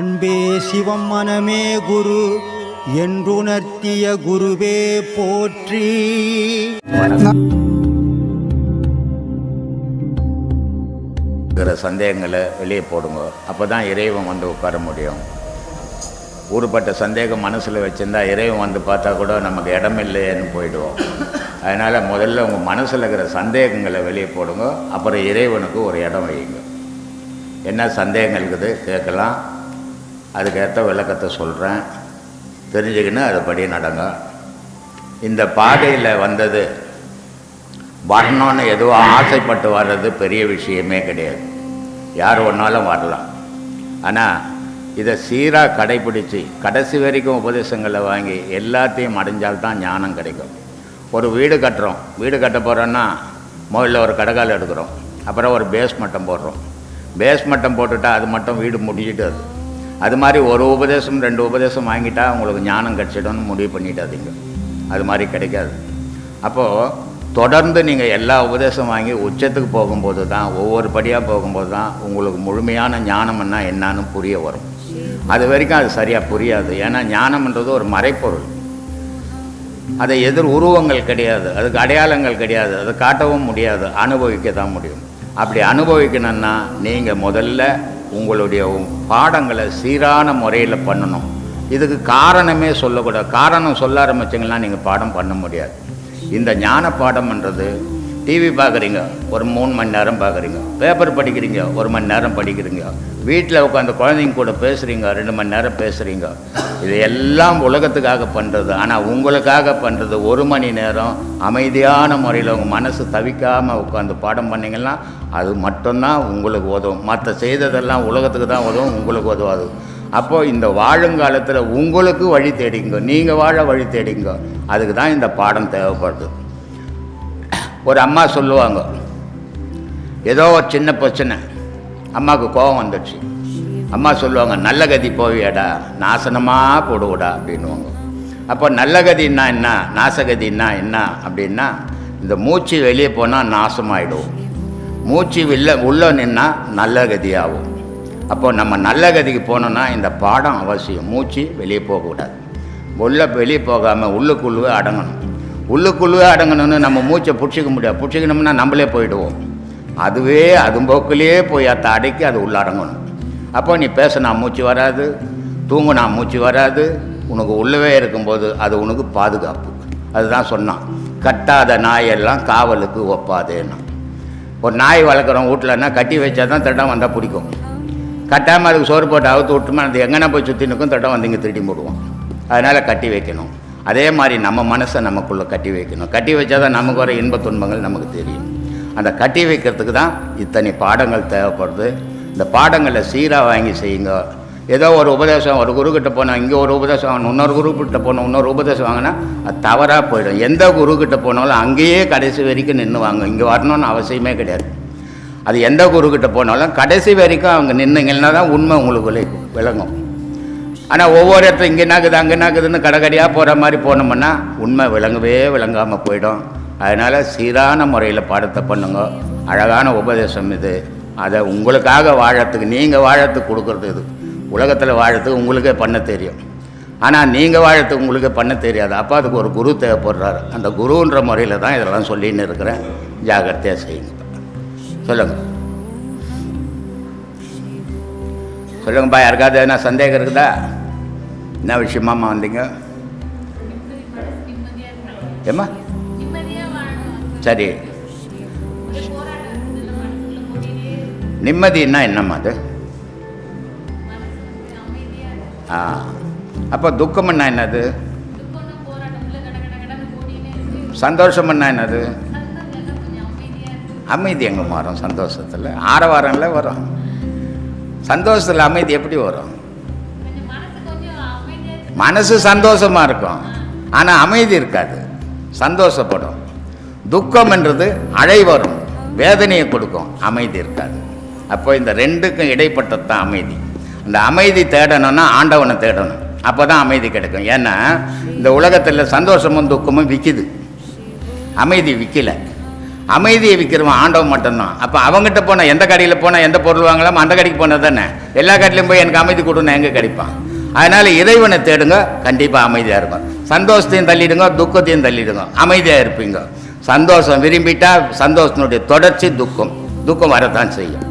அன்பே சிவம் மனமே குரு என்றுணர்த்திய குருவே போற்றி. இருக்கிற சந்தேகங்களை வெளியே போடுங்க. அப்போ தான் இறைவன் வந்து உட்கார முடியும். ஊறுபட்ட சந்தேகம் மனசில் வச்சுருந்தா இறைவன் வந்து பார்த்தா கூட நமக்கு இடம் இல்லையேன்னு போயிடுவோம். அதனால் முதல்ல உங்கள் மனசில் இருக்கிற சந்தேகங்களை வெளியே போடுங்க. அப்புறம் இறைவனுக்கு ஒரு இடம் வையுங்க. என்ன சந்தேகங்கள் இருக்குது? கேட்கலாம். அதுக்கேற்ற விளக்கத்தை சொல்கிறேன் தெரிஞ்சுக்கின்னு அதுபடி நடங்க. இந்த பாதையில் வந்தது வரணும்னு எதுவோ ஆசைப்பட்டு வர்றது பெரிய விஷயமே கிடையாது. யார் ஒன்றாலும் வரலாம். ஆனால் இதை சீராக கடைப்பிடிச்சி கடைசி வரைக்கும் உபதேசங்களை வாங்கி எல்லாத்தையும் அடைஞ்சால்தான் ஞானம் கிடைக்கும். ஒரு வீடு கட்டுறோம். வீடு கட்ட போகிறோன்னா முதல்ல ஒரு கடைக்கால் எடுக்கிறோம். அப்புறம் ஒரு பேஸ் மட்டம் போடுறோம். பேஸ் மட்டம் போட்டுட்டால் அது மட்டும் வீடு முடிஞ்சிட்டு அது அது மாதிரி ஒரு உபதேசம் ரெண்டு உபதேசம் வாங்கிட்டா உங்களுக்கு ஞானம் கிடச்சிடும்னு முடிவு பண்ணிட்டாதீங்க அது மாதிரி கிடைக்காது. அப்போது தொடர்ந்து நீங்கள் எல்லா உபதேசம் வாங்கி உச்சத்துக்கு போகும்போது தான் ஒவ்வொரு படியாக போகும்போது தான் உங்களுக்கு முழுமையான ஞானம்னா என்னன்னு புரிய வரும். அது வரைக்கும் அது சரியாக புரியாது. ஏன்னா ஞானம்ன்றது ஒரு மறைப்பொருள் அதை எதிர் உருவங்கள் கிடையாது. அதுக்கு அடையாளங்கள் கிடையாது. அதை காட்டவும் முடியாது. அனுபவிக்க தான் முடியும். அப்படி அனுபவிக்கணும்னா நீங்கள் முதல்ல உங்களுடைய பாடங்களை சீரான முறையில் பண்ணணும். இதுக்கு காரணமே சொல்லக்கூடாது. காரணம் சொல்ல ஆரம்பிச்சிங்கன்னா நீங்கள் பாடம் பண்ண முடியாது. இந்த ஞான பாடம்ன்றது டிவி பார்க்குறீங்க ஒரு மூணு மணி நேரம் பார்க்குறீங்க பேப்பர் படிக்கிறீங்க ஒரு மணி நேரம் படிக்கிறீங்க. வீட்டில் உட்காந்து குழந்தைங்க கூட பேசுகிறீங்க ரெண்டு மணி நேரம் பேசுகிறீங்க இது எல்லாம் உலகத்துக்காக பண்ணுறது ஆனால் உங்களுக்காக பண்ணுறது ஒரு மணி நேரம் அமைதியான முறையில் உங்கள் மனசு தவிக்காமல் உட்காந்து பாடம் பண்ணிங்கன்னா அது மட்டும்தான் உங்களுக்கு உதவும். மற்ற செய்ததெல்லாம் உலகத்துக்கு தான் உதவும் உங்களுக்கு உதவாது. அப்போது இந்த வாழுங்காலத்தில் உங்களுக்கு வழி தேடிங்க நீங்கள் வாழ வழி தேடிங்க அதுக்கு தான் இந்த பாடம் தேவைப்படுது. ஒரு அம்மா சொல்லுவாங்க ஏதோ ஒரு சின்ன பிரச்சனை அம்மாவுக்கு கோபம் வந்துடுச்சு. அம்மா சொல்லுவாங்க நல்ல கதி போவியாடா நாசனமாக போடுவோடா அப்படின்வாங்க அப்போ நல்ல கதின்னா என்ன நாசகதின்னா என்ன அப்படின்னா இந்த மூச்சு வெளியே போனால் நாசமாயிடும். மூச்சு வெளில உள்ளே நின்னா நல்ல கதியாகும். அப்போ நம்ம நல்ல கதிக்கு போனோம்னா இந்த பாடம் அவசியம். மூச்சு வெளியே போகக்கூடாது. உள்ளே வெளியே போகாமல் உள்ளுக்குள்ளே அடங்கணும். உள்ளுக்குள்ளே அடங்கணும்னு நம்ம மூச்சை பிடிச்சிக்க முடியாது. பிடிச்சிக்கணும்னா நம்மளே போயிடுவோம். அதுவே அதுபோக்கிலேயே போய் அதை அடக்கி அது உள்ள அடங்கணும். அப்போ நீ பேசினா மூச்சு வராது தூங்குனா மூச்சு வராது உனக்கு உள்ளவே இருக்கும்போது அது உனக்கு பாதுகாப்பு. அதுதான் சொன்னான். கட்டாத நாயெல்லாம் காவலுக்கு ஒப்பாதேன்னா. ஒரு நாய் வளர்க்குறோம் வீட்டிலன்னா கட்டி வச்சா தான் திட்டம் வந்தால் பிடிக்கும். கட்டாமல் அதுக்கு சோறு போட்டு அவுத்து விட்டுமா அது எங்கன்னா போய் சுற்றி நிற்கும் திட்டம் வந்து இங்கே திருடி போடுவோம் அதனால் கட்டி வைக்கணும். அதே மாதிரி நம்ம மனசை நமக்குள்ளே கட்டி வைக்கணும். கட்டி வச்சா தான் நமக்கு வர இன்ப துன்பங்கள் நமக்கு தெரியும். அந்த கட்டி வைக்கிறதுக்கு தான் இத்தனை பாடங்கள் தேவைப்படுது. இந்த பாடங்களை சீராக வாங்கி செய்யுங்க. ஏதோ ஒரு உபதேசம் ஒரு குருக்கிட்ட போனால் இங்கே ஒரு உபதேசம் வாங்கணும் இன்னொரு குருக்கிட்ட போனோம் இன்னொரு உபதேசம் வாங்கினா அது தவறாக போயிடும். எந்த குருக்கிட்ட போனாலும் அங்கேயே கடைசி வரைக்கும் நின்று வாங்க. இங்கே வரணும்னு அவசியமே கிடையாது. அது எந்த குருக்கிட்ட போனாலும் கடைசி வரைக்கும் அவங்க நின்றுங்கன்னா தான் உண்மை உங்களுக்கு விளங்கும். ஆனால் ஒவ்வொரு இடத்துல இங்கே நாக்குது அங்கே நாக்குதுன்னு கடைக்கடியாக போகிற மாதிரி போனோம்னா உண்மை விளங்கவே விளங்காமல் போயிடும். அதனால் சீரான முறையில் பாடத்தை பண்ணுங்க. அழகான உபதேசம் இது. அதை உங்களுக்காக வாழறதுக்கு நீங்கள் வாழறதுக்கு கொடுக்குறது இது. உலகத்தில் வாழறதுக்கு உங்களுக்கே பண்ண தெரியும். ஆனால் நீங்கள் வாழறதுக்கு உங்களுக்கே பண்ண தெரியாது. அப்போ அதுக்கு ஒரு குரு தேவைப்படுறாரு. அந்த குருன்ற முறையில் தான் இதெல்லாம் சொல்லின்னு இருக்கிறேன். ஜாகிரதையாக செய்யுங்க. சொல்லுங்கள் சொல்லுங்கப்பா யாருக்காவது எதனா சந்தேகம் இருக்குதா? என்ன விஷயமாம்மா வந்தீங்க? ஏம்மா? சரி. நிம்மதினா என்னம்மா அது? ஆ. அப்போ துக்கம்னா என்னது? சந்தோஷம்னா என்னது? அமைதி எங்கே வரும் சந்தோஷத்தில். ஆரவாரம்ல வரும். சந்தோஷத்தில் அமைதி எப்படி வரும்? மனசு சந்தோஷமாக இருக்கும். ஆனால் அமைதி இருக்காது. சந்தோஷப்படும். துக்கம்ன்றது அழை வரும். வேதனையை கொடுக்கும். அமைதி இருக்காது. அப்போ இந்த ரெண்டுக்கும் இடைப்பட்டது தான் அமைதி. இந்த அமைதி தேடணும்னா ஆண்டவனை தேடணும். அப்போ தான் அமைதி கிடைக்கும். ஏன்னா இந்த உலகத்தில் சந்தோஷமும் துக்கமும் விற்கிது அமைதி விற்கல அமைதியை விற்கிறவன் ஆண்டவன் மட்டும்தான். அப்போ அவங்ககிட்ட போனால் எந்த கடையில் போனால் எந்த பொருள் வாங்கலாம்? அந்த கடைக்கு போனால் தானே. எல்லா கடையிலும் போய் எனக்கு அமைதி கொடுன்னு எங்கே கிடைப்பான்? அதனால் இறைவனை தேடுங்க கண்டிப்பாக அமைதியாக இருக்கும். சந்தோஷத்தையும் தள்ளிடுங்க துக்கத்தையும் தள்ளிடுங்க. அமைதியாக இருப்பீங்க. சந்தோஷம் விரும்பிட்டா சந்தோஷத்தினுடைய தொடர்ச்சி துக்கம். துக்கம் வரத்தான் செய்யும்.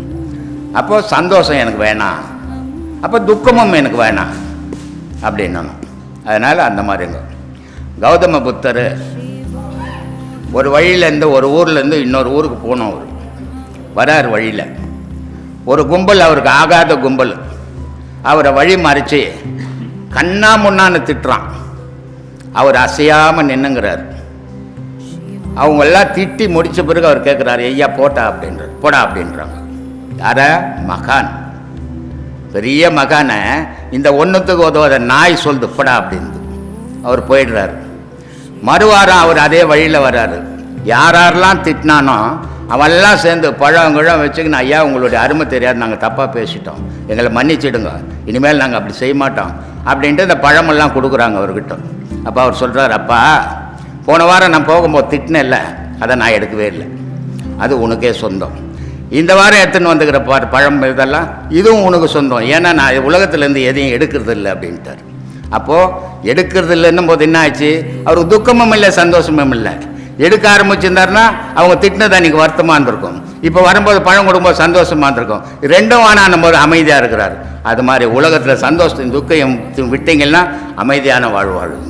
அப்போது சந்தோஷம் எனக்கு வேணாம். அப்போ துக்கமும் எனக்கு வேணாம். அப்படின்னணும் அதனால் அந்த மாதிரிங்க கௌதம புத்தர் ஒரு வழியிலேருந்து ஒரு ஊர்லேருந்து இன்னொரு ஊருக்கு போனோம் அவர். வரார் வழியில். ஒரு கும்பல் அவருக்கு ஆகாத கும்பல். அவரை வழி மறைச்சி கண்ணா முன்னான்னு திட்டுறான். அவர் அசையாமல் நின்னுங்கிறார். அவங்க எல்லாம் திட்டி முடித்த பிறகு அவர் கேட்குறாரு ஐயா போட்டா அப்படின்றார். போடா அப்படின்றாங்க. யார? மகான். பெரிய மகானை. இந்த ஒன்றுத்துக்கு உதவாத நாய் சொல்லுது போடா அப்படின்னு அவர் போயிடுறாரு. மறுவாரம் அவர் அதே வழியில் வர்றாரு. யார் யாரெல்லாம் திட்டினானோ அவெல்லாம் சேர்ந்து பழம் கிழம் வச்சுக்கின்னு ஐயா உங்களுடைய அருமை தெரியாது நாங்கள் தப்பாக பேசிட்டோம். எங்களை மன்னிச்சிடுங்க. இனிமேல் நாங்கள் அப்படி செய்ய மாட்டோம். அப்படின்ட்டு இந்த பழமெல்லாம் கொடுக்குறாங்க அவர்கிட்ட. அப்போ அவர் சொல்கிறார் அப்பா போன வாரம் நான் போகும்போது திட்டினேன்ல அதை நான் எடுக்கவே இல்லை. அது உனக்கே சொந்தம். இந்த வாரம் எடுத்துன்னு வந்துக்கிற பழம் இதெல்லாம் இதுவும் உனக்கு சொந்தம். ஏன்னா நான் உலகத்துலேருந்து எதையும் எடுக்கிறது இல்லை அப்படின்ட்டார். அப்போது எடுக்கிறது இல்லைன்னும் போது என்ன ஆச்சு அவருக்கு துக்கமும் இல்லை சந்தோஷமும் இல்லை. எடுக்க ஆரம்பிச்சிருந்தாருன்னா அவங்க திட்டினது அன்றைக்கி வருத்தமாக இருந்திருக்கும். இப்போ வரும்போது பழம் கொடுக்கும்போது சந்தோஷமாக இருந்திருக்கும். ரெண்டும் ஆனான் போது அமைதியாக இருக்கிறார். அது மாதிரி உலகத்தில் சந்தோஷத்தையும் துக்கையும் விட்டீங்கன்னா அமைதியான வாழ்வு வாழும்.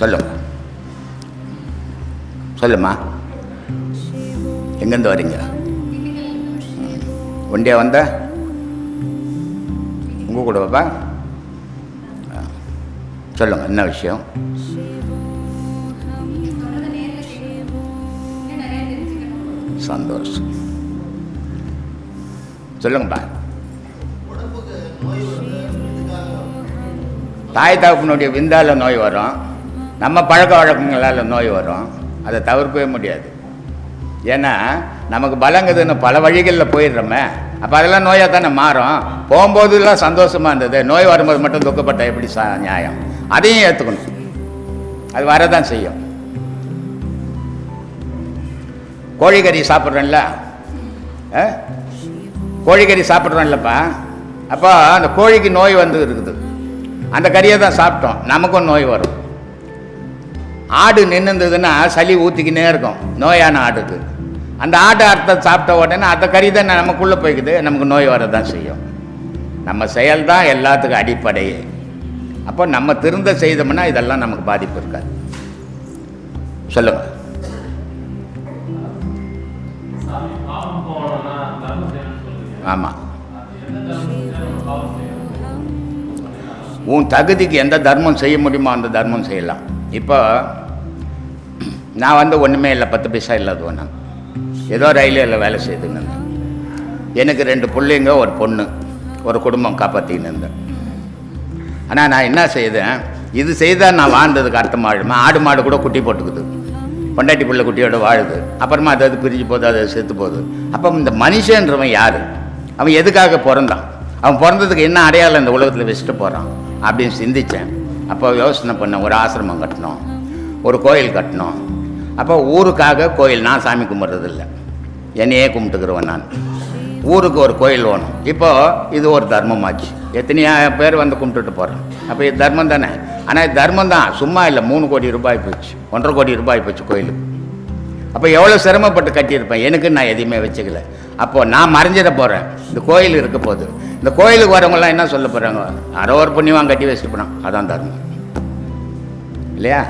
சொல்லுங்க. சொல்லுமா? எங்கேருந்து வரீங்க? ஒண்டியா வந்த? உங்கள் கூட வைப்பா சொல்லுங்கள் என்ன விஷயம்? சந்தோஷம். சொல்லுங்கப்பா. தாய் தகப்பனுடைய விந்தால நோய் வரும். நம்ம பழக்க வழக்கங்களால் நோய் வரும். அதை தவிர்க்கவே முடியாது. ஏன்னா நமக்கு பலங்குதுன்னு பல வழிகளில் போயிடுறோமே. அப்போ அதெல்லாம் நோயாக தானே மாறும். போகும்போதுலாம் சந்தோஷமாக இருந்தது. நோய் வரும்போது மட்டும் துக்கப்பட்ட எப்படி சா நியாயம்? அதையும் ஏற்றுக்கணும் அது வரதான் செய்யும். கோழிக்கறி சாப்பிட்றேன்ல? ஆ? கோழிக்கறி சாப்பிட்றோம்லப்பா. அப்போ அந்த கோழிக்கு நோய் வந்து இருக்குது. அந்த கறியை தான் சாப்பிட்டோம். நமக்கும் நோய் வரும். ஆடு நின்றுந்ததுன்னா சளி ஊற்றிக்கினே இருக்கும். நோயான ஆடுக்கு. அந்த ஆட்டு அர்த்தத்தை சாப்பிட்ட உடனே அந்த கறி தான் நமக்குள்ளே போய்க்குது? நமக்கு நோய் வரதான் செய்யும். நம்ம செயல் தான் எல்லாத்துக்கும் அடிப்படையே. அப்போ நம்ம திருந்த செய்தோம்னா இதெல்லாம் நமக்கு பாதிப்பு இருக்காது. சொல்லுங்க. ஆமாம் உன் தகுதிக்கு எந்த தர்மம் செய்ய முடியுமோ அந்த தர்மம் செய்யலாம். இப்போ நான் வந்து ஒன்றுமே இல்லை பத்து பைசா இல்லாத ஒன்று ஏதோ ரயில்வேல வேலை செய்துன்னு இருந்தேன். எனக்கு ரெண்டு பிள்ளைங்க ஒரு பொண்ணு ஒரு குடும்பம் காப்பாற்றின்னு இருந்தேன். ஆனால் நான் என்ன செய்தேன்? இது செய்தால் நான் வாழ்ந்ததுக்கு அர்த்தம் ஆழுமா ஆடு மாடு கூட குட்டி போட்டுக்குது. பொண்டாட்டி பிள்ளை குட்டியோட வாழுது. அப்புறமா அது அது பிரிஞ்சு போகுது அது செத்து போகுது. அப்போ இந்த மனுஷன்றவன் யார்? அவன் எதுக்காக பிறந்தான்? அவன் பிறந்ததுக்கு என்ன அடையாளம் இந்த உலகத்தில் வச்சுட்டு போகிறான் அப்படின்னு சிந்தித்தேன் அப்போ யோசனை பண்ணேன் ஒரு ஆசிரமம் கட்டணும் ஒரு கோயில் கட்டணும். அப்போ ஊருக்காக கோயில் நான் சாமி கும்பிட்றதில்ல. என்னையே கும்பிட்டுக்கிறவன் நான். ஊருக்கு ஒரு கோயில் வேணும். இப்போ இது ஒரு தர்மமாச்சு. எத்தனையோ பேர் வந்து கும்பிட்டுட்டு போகிறோம் அப்போ இது தர்மம் தானே? ஆனால் இது தர்மம் தான். சும்மா இல்லை மூணு கோடி ரூபாய் போச்சு. ஒன்றரை கோடி ரூபாய் போச்சு கோயிலுக்கு. அப்போ எவ்வளோ சிரமப்பட்டு கட்டியிருப்பேன்? எனக்கு நான் எதையுமே வச்சுக்கல. அப்போது நான் மறைஞ்சிட போகிறேன் இந்த கோயில் இருக்க போகுது. இந்த கோயிலுக்கு வரவங்களாம் என்ன சொல்ல போகிறாங்க யாரோ ஒரு புண்ணியவான் கட்டி வச்சுட்டு போனான். அதான் தர்மம். இல்லையா?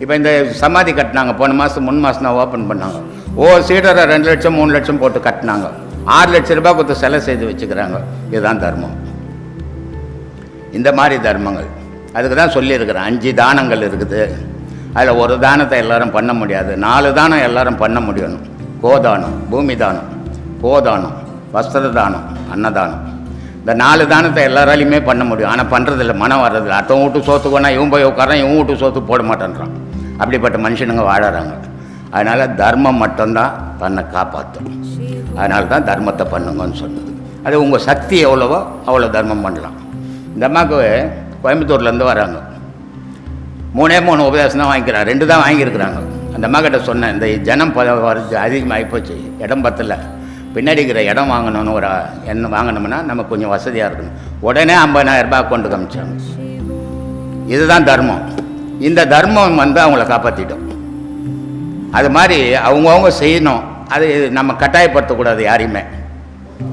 இப்போ இந்த சமாதி கட்டினாங்க. போன மாதம் முன் மாதம் தான் ஓப்பன் பண்ணாங்க. ஓ சீடரை ரெண்டு லட்சம் மூணு லட்சம் போட்டு கட்டினாங்க. ஆறு லட்ச ரூபாய் கொடுத்து செலை செய்து வச்சுக்கிறாங்க. இதுதான் தர்மம். இந்த மாதிரி தர்மங்கள். அதுக்கு தான் சொல்லியிருக்கிறேன். அஞ்சு தானங்கள் இருக்குது. அதில் ஒரு தானத்தை எல்லாரும் பண்ண முடியாது. நாலு தானம் எல்லாரும் பண்ண முடியணும். கோதானம் பூமி தானம் கோதானம் வஸ்திர தானம் அன்னதானம். இந்த நாலு தானத்தை எல்லாராலையுமே பண்ண முடியும். ஆனால் பண்ணுறதில்ல மனம் வர்றதில்ல. அடுத்தவன் வீட்டு சோத்துக்கோனா இவன் போய் உட்காரான் இவன் வீட்டு சோத்து போட மாட்டேன்றான். அப்படிப்பட்ட மனுஷனுங்க வாழறாங்க. அதனால் தர்மம் மட்டும்தான் தன்னை காப்பாற்றும் அதனால தான் தர்மத்தை பண்ணுங்கன்னு சொன்னது அது உங்கள் சக்தி எவ்வளவோ அவ்வளோ தர்மம் பண்ணலாம். இந்த அம்மாவுக்கு கோயம்புத்தூர்லேருந்து வராங்க. மூணே மூணு உபதேசம் தான் வாங்கிக்கிறாங்க. ரெண்டு தான் வாங்கியிருக்கிறாங்க. அந்த அம்மாக்கிட்ட சொன்னேன் இந்த ஜனம் ப அதிகமாகி போச்சு இடம் பத்தல. பின்னாடி இருக்கிற இடம் வாங்கணும்னு ஒரு எண்ணம் வாங்கணும்னா நமக்கு கொஞ்சம் வசதியாக இருக்கணும். உடனே ஐம்பதாயிரம் ரூபாய் கொண்டு காமிச்சாங்க. இதுதான் தர்மம். இந்த தர்மம் வந்து அவங்கள காப்பாற்றிடும் அது மாதிரி அவங்கவுங்க செய்யணும். அது நம்ம கட்டாயப்படுத்தக்கூடாது யாரையுமே.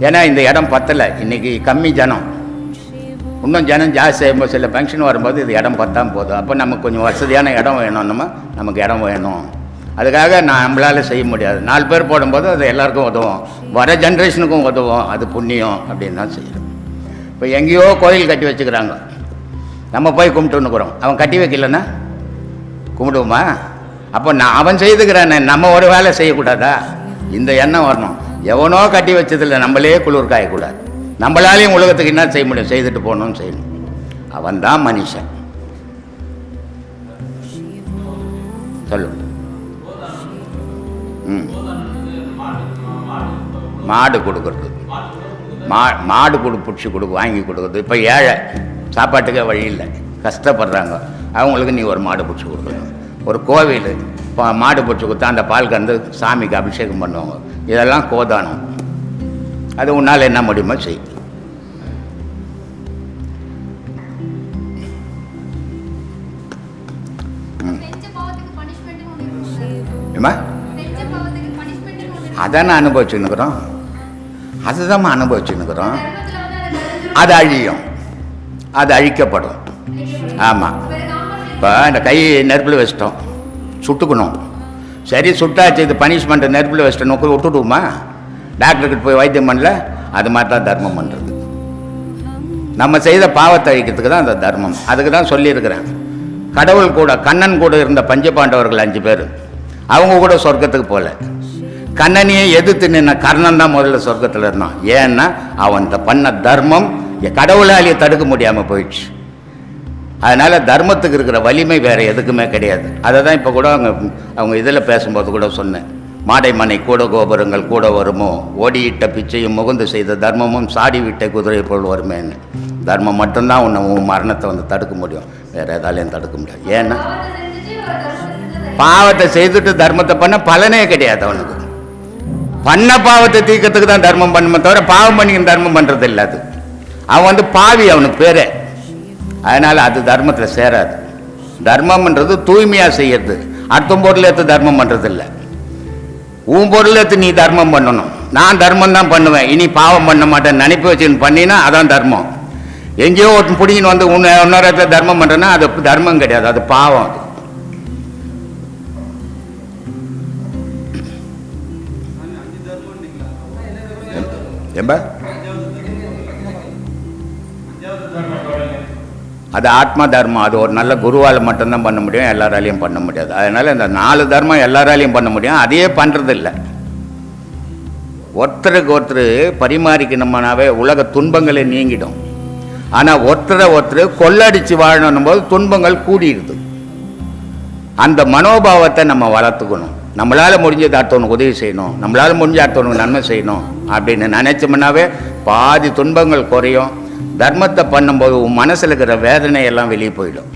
ஏன்னா இந்த இடம் பத்தலை. இன்றைக்கி கம்மி ஜனம். இன்னும் ஜனம் ஜாஸ்தி ஆகும்போது சில ஃபங்க்ஷன் வரும்போது இது இடம் பத்தாம போதும் அப்போ நமக்கு கொஞ்சம் வசதியான இடம் வேணும்னுமா நமக்கு இடம் வேணும். அதுக்காக நான் நம்மளால் செய்ய முடியாது. நாலு பேர் போடும்போது அது எல்லாருக்கும் உதவும். வர ஜென்ரேஷனுக்கும் உதவும். அது புண்ணியம் அப்படின்னு தான் செய்கிறோம் இப்போ எங்கேயோ கோயில் கட்டி வச்சுக்கிறாங்க. நம்ம போய் கும்பிட்டுன்னுக்குறோம் அவன் கட்டி வைக்கலன்னா? கும்பிடுவோமா? அப்போ நான் அவன் செய்துக்கிறானே நம்ம ஒரு வேலை செய்யக்கூடாதா? இந்த எண்ணம் வரணும். எவனோ கட்டி வச்சதில்லை நம்மளே குளிர் காயக்கூடாது. நம்மளாலேயும் உலகத்துக்கு என்ன செய்ய முடியும்? செய்துட்டு போகணும்னு செய்யணும். அவன் தான் மனுஷன். சொல்லு. ம். மாடு கொடுக்கறது. மா மாடு கொடு பிடிச்சி கொடுக்கு வாங்கி கொடுக்குறது. இப்போ ஏழை. சாப்பாட்டுக்கே வழி இல்லை. கஷ்டப்படுறாங்க. அவங்களுக்கு நீ ஒரு மாடு பிடிச்சி கொடுக்கணும். ஒரு கோவில் இப்போ மாடு பிடிச்சி கொடுத்தா அந்த பால் கறந்து சாமிக்கு அபிஷேகம் பண்ணுவாங்க. இதெல்லாம் கோதானம். அது உன்னால் என்ன முடியுமோ செய். செஞ்ச ஏம்மா? அதானே அனுபவிச்சுன்னுக்குறோம். அதுதான் அனுபவிச்சுன்னுக்குறோம். அது அழியும். அது அழிக்கப்படும். ஆமாம் இப்போ இந்த கை நெருப்பில் வச்சிட்டோம். சுட்டுக்கணும். சரி சுட்டாச்சு இது பனிஷ்மெண்ட்டை நெருப்பில் வச்சிட்டோம். நோக்கி விட்டுடுவோமா டாக்டர்கிட்ட போய் வைத்தியம் பண்ணல. அது மாதிரி தான் தர்மம் பண்ணுறது நம்ம செய்த பாவத்தை அழிக்கிறதுக்கு தான் அந்த தர்மம். அதுக்கு தான் சொல்லியிருக்கிறேன். கடவுள் கூட கண்ணன் கூட இருந்த பஞ்சபாண்டவர்கள் அஞ்சு பேர். அவங்க கூட சொர்க்கத்துக்கு போகல கண்ணனையே எதிர்த்து நின்ன கர்ணன் தான் முதல்ல சொர்க்கத்தில் இருந்தான். ஏன்னா அவன் பண்ண தர்மம் கடவுளாலேயே தடுக்க முடியாமல் போயிடுச்சு. அதனால் தர்மத்துக்கு இருக்கிற வலிமை வேறு எதுக்குமே கிடையாது. அதை தான் இப்போ கூட அவங்க அவங்க இதில் பேசும்போது கூட சொன்னேன். மாடை மனை கூட கோபுரங்கள் கூட வருமோ? ஓடியிட்ட பிச்சையும் முகுந்து செய்த தர்மமும் சாடி விட்ட குதிரை போல் வருமேன்னு. தர்மம் மட்டும்தான் உன்னை உன் மரணத்தை வந்து தடுக்க முடியும். வேறு எதாலையும் தடுக்க முடியாது. ஏன்னா? பாவத்தை செய்துட்டு தர்மத்தை பண்ண பலனே கிடையாது அவனுக்கு. பண்ண பாவத்தை தீர்க்கறதுக்கு தான் தர்மம் பண்ணுமே தவிர பாவம் பண்ணி தர்மம் பண்ணுறது இல்லை அது. அவன் வந்து பாவி அவனுக்கு பேரே. அதனால் அது தர்மத்தில் சேராது. தர்மம்ன்றது தூய்மையாக செய்யறது. அடுத்த பொருள் எடுத்து தர்மம் பண்ணுறது இல்லை உன் பொருள் எடுத்து நீ தர்மம் பண்ணணும். நான் தர்மம் தான் பண்ணுவேன். இனி பாவம் பண்ண மாட்டேன் நினைப்பு வச்சுன்னு பண்ணினா அதான் தர்மம். எங்கேயோ ஒருத்தன் பிடிங்கின்னு வந்து உன்னை இன்னொரு இடத்துல தர்மம் பண்ணுறேன்னா அது தர்மம் கிடையாது. அது பாவம் அது. ஏம்பா அது ஆத்ம தர்மம். அது ஒரு நல்ல குருவால் மட்டும்தான் பண்ண முடியும் எல்லாராலையும் பண்ண முடியாது. அதனால் இந்த நாலு தர்மம் எல்லாராலையும் பண்ண முடியும். அதையே பண்ணுறதில்ல ஒருத்தருக்கு ஒருத்தர் பரிமாறிக்கணும்னாவே உலக துன்பங்களை நீங்கிடும். ஆனால் ஒருத்தரை ஒருத்தர் கொள்ளடிச்சு வாழணும் போது துன்பங்கள் கூடிடுது. அந்த மனோபாவத்தை நம்ம வளர்த்துக்கணும். நம்மளால் முடிஞ்சது அடுத்தவனுக்கு உதவி செய்யணும். நம்மளால் முடிஞ்ச அடுத்தவனுக்கு நன்மை செய்யணும் அப்படின்னு நினச்சோம்னாவே பாதி துன்பங்கள் குறையும். தர்மத்தை பண்ணும்போது உன் மனசில் இருக்கிற வேதனையெல்லாம் வெளியே போயிடும்.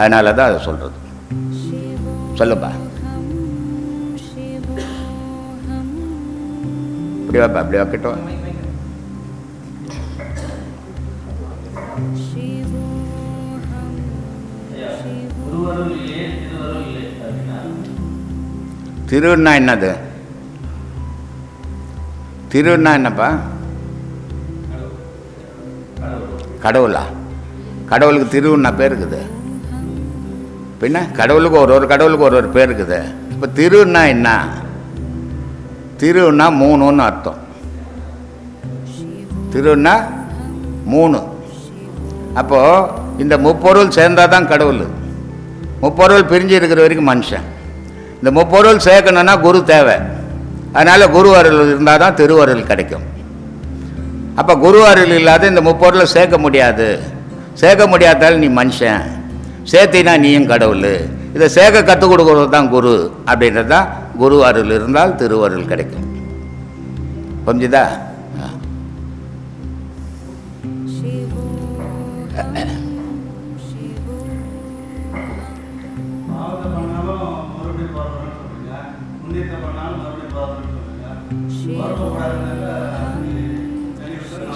அதனால தான் அதை சொல்கிறது சொல்லுப்பா. இப்படி வாப்பா அப்படி வைக்கட்டும். ஐயா, திருன்னா என்னது? திருன்னா என்னப்பா? கடவுளா? கடவுளுக்கு திருவுன்னா பேர் இருக்குது. பின்ன கடவுளுக்கு ஒரு ஒரு கடவுளுக்கு ஒரு ஒரு பேர் இருக்குது. இப்போ திருன்னா என்ன? திருன்னா மூணுன்னு அர்த்தம். திருன்னா மூணு. அப்போது இந்த முப்பொருள் சேர்ந்தாதான் தான் கடவுள். முப்பொருள் பிரிஞ்சு இருக்கிற வரைக்கும் மனுஷன். இந்த முப்பொருள் சேர்க்கணுன்னா குரு தேவை. அதனால் குரு அருள் இருந்தால் தான் திருவருள் கிடைக்கும். அப்போ குரு அருள் இல்லாத இந்த முப்பொருளை சேர்க்க முடியாது. சேர்க்க முடியாதால் நீ மனுஷன். சேர்த்தினா நீயும் கடவுள். இதை சேர்க்க கற்றுக் கொடுக்கறது தான் குரு. அப்படின்றது தான் குரு அருள் இருந்தால் திருவருள் கிடைக்கும். புரிஞ்சுதா?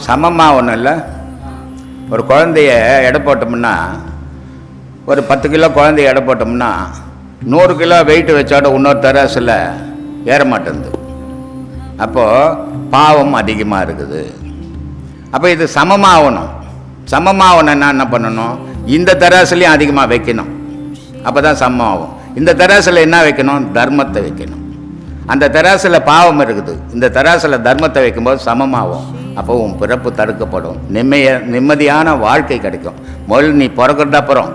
சமமாக ஒன்றும் இல்லை. ஒரு குழந்தைய எடை போட்டோம்னா ஒரு பத்து கிலோ குழந்தைய எடை போட்டோம்னா நூறு கிலோ வெயிட் வச்சோட இன்னொரு தராசில் ஏற மாட்டேங்குது. அப்போது பாவம் அதிகமாக இருக்குது. அப்போ இது சமமாகணும் சமமாகணும்னா என்ன பண்ணணும்? இந்த தராசுலையும் அதிகமாக வைக்கணும். அப்போ தான் சமம் ஆகும். இந்த தராசில் என்ன வைக்கணும்? தர்மத்தை வைக்கணும். அந்த தராசில் பாவம் இருக்குது. இந்த தராசில் தர்மத்தை வைக்கும்போது சமமாகும். அப்போ உன் பிறப்பு தடுக்கப்படும். நிம்மைய நிம்மதியான வாழ்க்கை கிடைக்கும். முதல்ல நீ பிறக்கிறது அப்புறம்.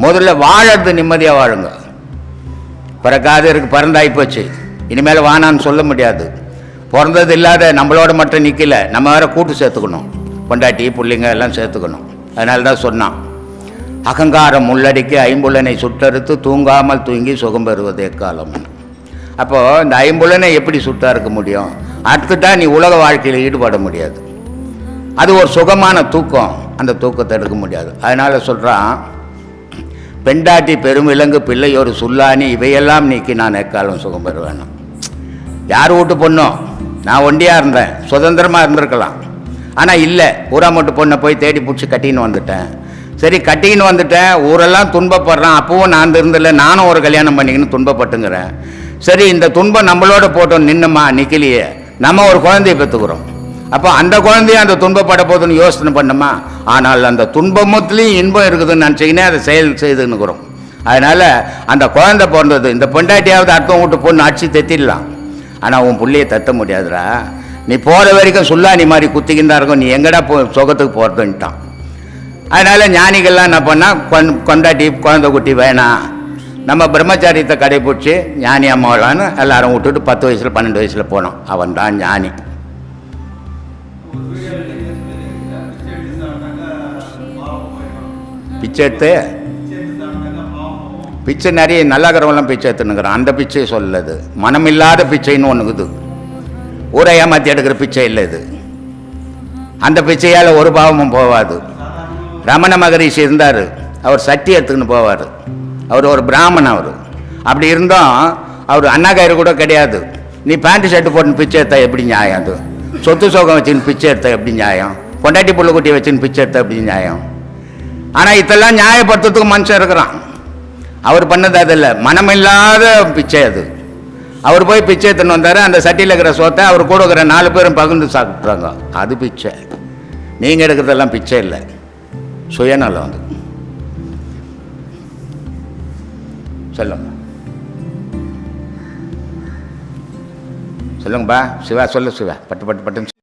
முதல்ல வாழறது நிம்மதியாக வாழுங்க. பிறக்காது இருக்கு பிறந்தாய் போச்சு. இனிமேல் வானான்னு சொல்ல முடியாது. பிறந்தது இல்லாத நம்மளோட மட்டும் நிற்கல நம்ம வேற கூட்டு சேர்த்துக்கணும். பொண்டாட்டி பிள்ளைங்க எல்லாம் சேர்த்துக்கணும். அதனால தான் சொன்னான். அகங்காரம் முள்ளடிக்கு ஐம்புலனை சுட்டறுத்து தூங்காமல் தூங்கி சுகம் பெறுவது காலம் அப்போது இந்த ஐம்புலனை எப்படி சுட்டாக இருக்க முடியும்? அடுத்துட்டா நீ உலக வாழ்க்கையில் ஈடுபட முடியாது. அது ஒரு சுகமான தூக்கம். அந்த தூக்கத்தை எடுக்க முடியாது. அதனால் சொல்கிறான் பெண்டாட்டி பெருமிலங்கு பிள்ளையொரு சுல்லானி இவையெல்லாம் நீக்கி நான் எக்காலம் சுகம் பெறுவேன்? யார் வீட்டு பொண்ணும் நான் ஒண்டியாக இருந்தேன். சுதந்திரமாக இருந்திருக்கலாம். ஆனால் இல்லை ஊரா மட்டும் பொண்ணை போய் தேடி பிடிச்சி கட்டின்னு வந்துட்டேன். சரி கட்டின்னு வந்துட்டேன். ஊரெல்லாம் துன்பப்படுறான். அப்பவும் நான் இருந்தில்ல நானும் ஒரு கல்யாணம் பண்ணிக்கின்னு துன்பப்பட்டுங்கிறேன். சரி இந்த துன்பம் நம்மளோட போட்டோம் நின்னுமா? நிக்கலையே. நம்ம ஒரு குழந்தைய பெற்றுக்கிறோம். அப்போ அந்த குழந்தைய அந்த துன்பப்பட போதுன்னு யோசனை பண்ணோமா? ஆனால் அந்த துன்பமத்துலேயும் இன்பம் இருக்குதுன்னு நினச்சிக்கினே அதை செயல் செய்துன்னுக்குறோம். அதனால் அந்த குழந்தை பிறந்தது இந்த பொண்டாட்டியாவது அடுத்தவங்க வீட்டு பொண்ணு அடிச்சு தெத்திடலாம். ஆனால் உன் பிள்ளையை தத்த முடியாதுடா. நீ போகிற வரைக்கும் சுல்லானி மாதிரி குத்திக்கின்னு தான் இருக்கும். நீ எங்கடா போ சுகத்துக்கு போகிறதுன்ட்டான் அதனால் ஞானிகள்லாம் என்ன பண்ணால் கொண் கொண்டாட்டி குழந்தை குட்டி வேணாம். நம்ம பிரம்மச்சாரியத்தை கடைபிடிச்சி ஞானி அம்மாவலான்னு எல்லாரும் விட்டுட்டு பத்து வயசில் பன்னெண்டு வயசில் போனோம். அவன் தான் ஞானி. பிச்சை எடுத்து பிச்சை நிறைய நல்லாக்கிறவங்களாம் பிச்சை எடுத்துனுக்குறான் அந்த பிச்சை சொல்லது. மனமில்லாத பிச்சைன்னு ஒன்று இருக்குது. ஊரை ஏமாற்றி எடுக்கிற பிச்சை இல்லை இது. அந்த பிச்சையால் ஒரு பாவமும் போகாது ரமண மகரிஷி இருந்தார். அவர் சட்டி எடுத்துக்கின்னு போவார். அவர் ஒரு பிராமணன் அவர். அப்படி இருந்தும் அவர் அண்ணாக்கயிறு கூட கிடையாது. நீ பேண்ட் ஷர்ட் போட்டு பிச்சை எடுத்தா எப்படி நியாயம் அது? சொத்து சோகம் வச்சுன்னு பிச்சை எடுத்தா எப்படி நியாயம்? பொண்டாட்டி புள்ள குட்டி வச்சுன்னு பிச்சை எடுத்தா எப்படி நியாயம்? ஆனால் இதெல்லாம் நியாயப்படுத்துறதுக்கு மனுஷன் இருக்கிறான். அவர் பண்ணது அது இல்லை. மனமில்லாத பிச்சை அது. அவர் போய் பிச்சை எடுத்துன்னு வந்தார். அந்த சட்டியில் இருக்கிற சோத்தை அவர் கூட இருக்கிற நாலு பேரும் பகிர்ந்து சாப்பிட்றாங்க. அது பிச்சை. நீங்கள் எடுக்கிறதெல்லாம் பிச்சை இல்லை. சுயநலம் அது. சொல்லுங்க சொல்லுங்கப்பா. சிவா சொல்லு சிவா. பட்டு பட்டு பட்டுன்னு